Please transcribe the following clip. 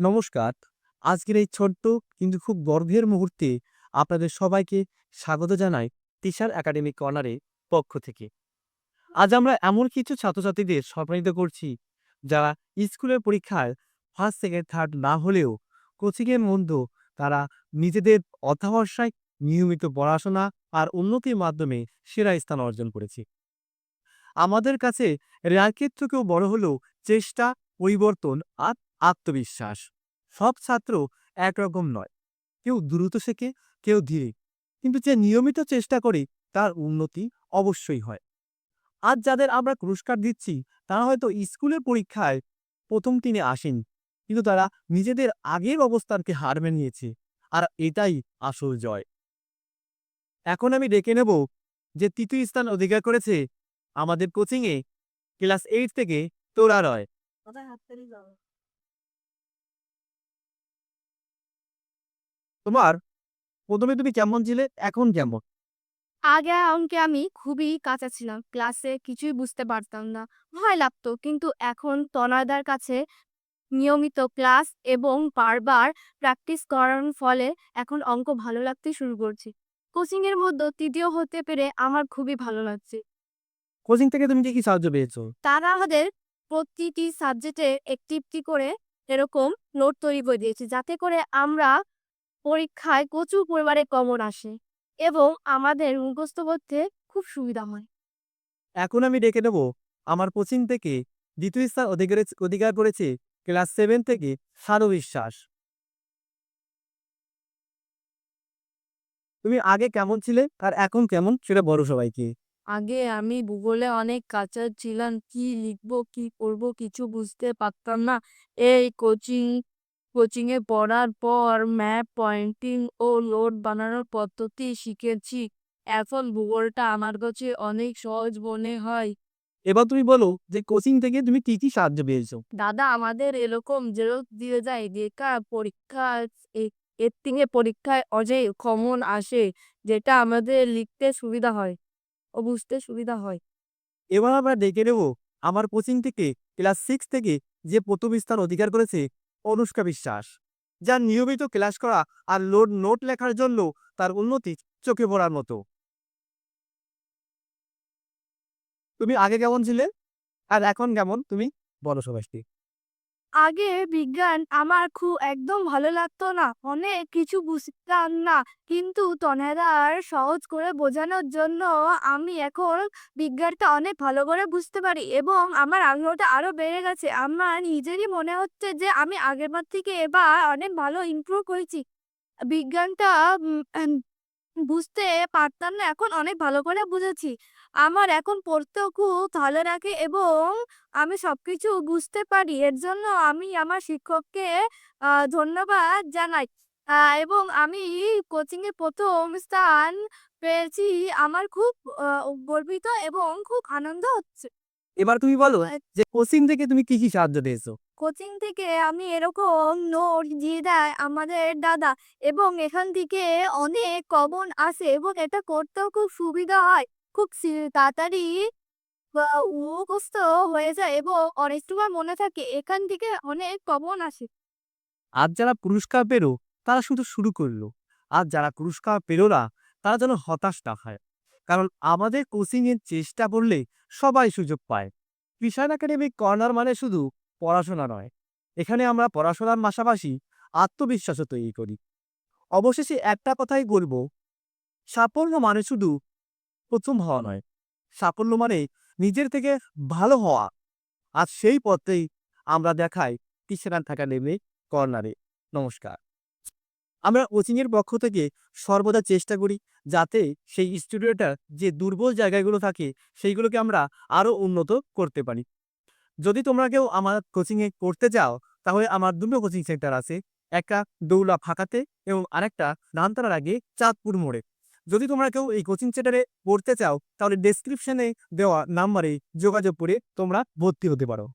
নমস্কার। আজকের এই ছোট্ট কিন্তু খুব গর্বের মুহূর্তে আপনাদের সবাইকে স্বাগত জানাই টিচার একাডেমি কর্নারে পক্ষ থেকে। আজ আমরা এমন কিছু ছাত্রছাত্রীদের সম্মানিত করছি যারা স্কুলের পরীক্ষায় ফার্স্ট সেকেন্ড থার্ড না হলেও কোচিংয়ের মধ্যে তারা নিজেদের অধ্যাবসায়, নিয়মিত পড়াশোনা আর উন্নতির মাধ্যমে সেরা স্থান অর্জন করেছে। আমাদের কাছে র্যাঙ্কের থেকেও বড় হলো চেষ্টা, পরিবর্তন আর আত্মবিশ্বাস। সব ছাত্র একরকম নয়। কেউ দ্রুত শেখে, কেউ ধীরে। কিন্তু যে নিয়মিত চেষ্টা করে, তার উন্নতি অবশ্যই হয়। আজ যাদের আমরা পুরস্কার দিচ্ছি, তারা হয়তো স্কুলের পরীক্ষায় প্রথম তিনে আসেন। কিন্তু তারা নিজেদের আগের অবস্থানকে হার মেনিয়েছে। আর এটাই আসল জয়। এখন আমি ডেকে নেব যে তৃতীয় স্থান অধিকার করেছে আমাদের কোচিংয়ে ক্লাস এইট থেকে তোরা রয়। তোমার প্রথমে তুমি কেমন ছিলে? এখন কেমন? আগে অঙ্কে আমি খুবই কাঁচা ছিলাম। ক্লাসে কিছুই বুঝতে পারতাম না। ভয় লাগতো। কিন্তু এখন তনয়দার কাছে নিয়মিত ক্লাস এবং বারবার প্র্যাকটিস করার ফলে এখন অঙ্ক ভালো লাগতে শুরু করছি। কোচিং এর মধ্যে তৃতীয় হতে পেরে আমার খুবই ভালো লাগছে। কোচিং থেকে তুমি কি কি সাহায্য পেয়েছ? তারা আমাদের প্রতিটি সাবজেক্টে একটি একটি করে এরকম নোট তৈরি করে দিয়েছে। যাতে করে আমরা পরীক্ষায় প্রচুর পরিমাণে কমন আসে এবং আমাদের মুখস্থ করতে খুব সুবিধা হয়। এখন আমি ডেকে নেব আমার কোচিং থেকে দ্বিতীয় স্থান অধিকার অধিকার করেছে ক্লাস সেভেন থেকে সারু বিশ্বাস তুমি আগে কেমন ছিলে আর এখন কেমন সেটা বড় সবাইকে। আগে আমি ভূগোলে অনেক কাঁচা ছিলাম কি লিখব কি করব কিছু বুঝতে পারতাম না। এই কোচিং কোচিংয়ে পড়ার পর ম্যাপ পয়েন্টিং ও লোড বানানোর পদ্ধতি শিখেছি। এখন ভূগোলটা আমার কাছে অনেক সহজ মনে হয়। এবার তুমি বলো যে কোচিং থেকে তুমি কি কি সাহায্য পেয়েছ? দাদা আমাদের এরকম জেরক্স দিয়ে যায় দেখা পরীক্ষা এ- এর থেকে পরীক্ষায় অজয় কমন আসে যেটা আমাদের লিখতে সুবিধা হয় ও বুঝতে সুবিধা হয়। এবার আমরা ডেকে নেব আমার কোচিং থেকে ক্লাস সিক্স থেকে যে প্রথম স্থান অধিকার করেছে অনুষ্কা বিশ্বাস, যার নিয়মিত ক্লাস করা আর লোড নোট লেখার জন্য তার উন্নতি চোখে পড়ার মতো। তুমি আগে কেমন ছিলে? আর এখন কেমন তুমি? বলো সবাইকে। আগে বিজ্ঞান আমার খুব একদম ভালো লাগতো না। অনেক কিছু বুঝতাম না। কিন্তু তনেদার সহজ করে বোঝানোর জন্য আমি এখন বিজ্ঞানটা অনেক ভালো করে বুঝতে পারি এবং আমার আগ্রহটা আরও বেড়ে গেছে। আমার নিজেরই মনে হচ্ছে যে আমি আগেরবার থেকে এবার অনেক ভালো ইমপ্রুভ করেছি বিজ্ঞানটা বুঝতে পারতাম না এখন অনেক ভালো করে বুঝেছি। আমার এখন পড়তেও খুব ভালো লাগে এবং আমি সবকিছু বুঝতে পারি। এর জন্য আমি আমার শিক্ষককে ধন্যবাদ জানাই। এবং আমি কোচিং এ প্রথম স্থান পেয়েছি। আমার খুব গর্বিত এবং খুব আনন্দ হচ্ছে। এবার তুমি বলো যে কোচিং থেকে তুমি কি কি সাহায্য পেয়েছ? কোচিং থেকে আমি এরকম নোট দিয়ে দেয় আমাদের দাদা এবং এখান থেকে অনেক কমন আসে এবং এটা করতেও খুব সুবিধা হয়। খুব তাড়াতাড়ি মুখস্থ হয়ে যায় এবং অনেক সময় মনে থাকে এখান থেকে অনেক কমন আসে। আজ যারা পুরস্কার পেল, তারা শুধু শুরু করল। আর যারা পুরস্কার পেল না, তারা যেন হতাশ না হয়। কারণ আমাদের কোচিং এর চেষ্টা করলে সবাই সুযোগ পায়। কিষান একাডেমিক কর্নার মানে শুধু পড়াশোনা নয়। এখানে আমরা পড়াশোনার পাশাপাশি আত্মবিশ্বাসও তৈরি করি। অবশেষে একটা কথাই বলব, সাফল্য মানে শুধু প্রথম হওয়া নয়, সাফল্য মানে নিজের থেকে ভালো হওয়া। আর সেই পথেই আমরা দেখাই পিছনার থাকা নেমে কর্নারে। নমস্কার। আমরা কোচিংয়ের পক্ষ থেকে সর্বদা চেষ্টা করি যাতে সেই স্টুডিওটার যে দুর্বল জায়গাগুলো থাকে, সেইগুলোকে আমরা আরও উন্নত করতে পারি। যদি তোমরা কেউ আমার কোচিংয়ে করতে যাও তাহলে আমার দুটো কোচিং সেন্টার আছে। একটা দৌলা ফাঁকাতে এবং আরেকটা নানতলার আগে চাঁদপুর মোড়ে। যদি তোমরা কেউ এই কোচিং সেন্টারে পড়তে চাও, তাহলে ডেসক্রিপশনে দেওয়া নাম্বারে যোগাযোগ করে তোমরা ভর্তি হতে পারো।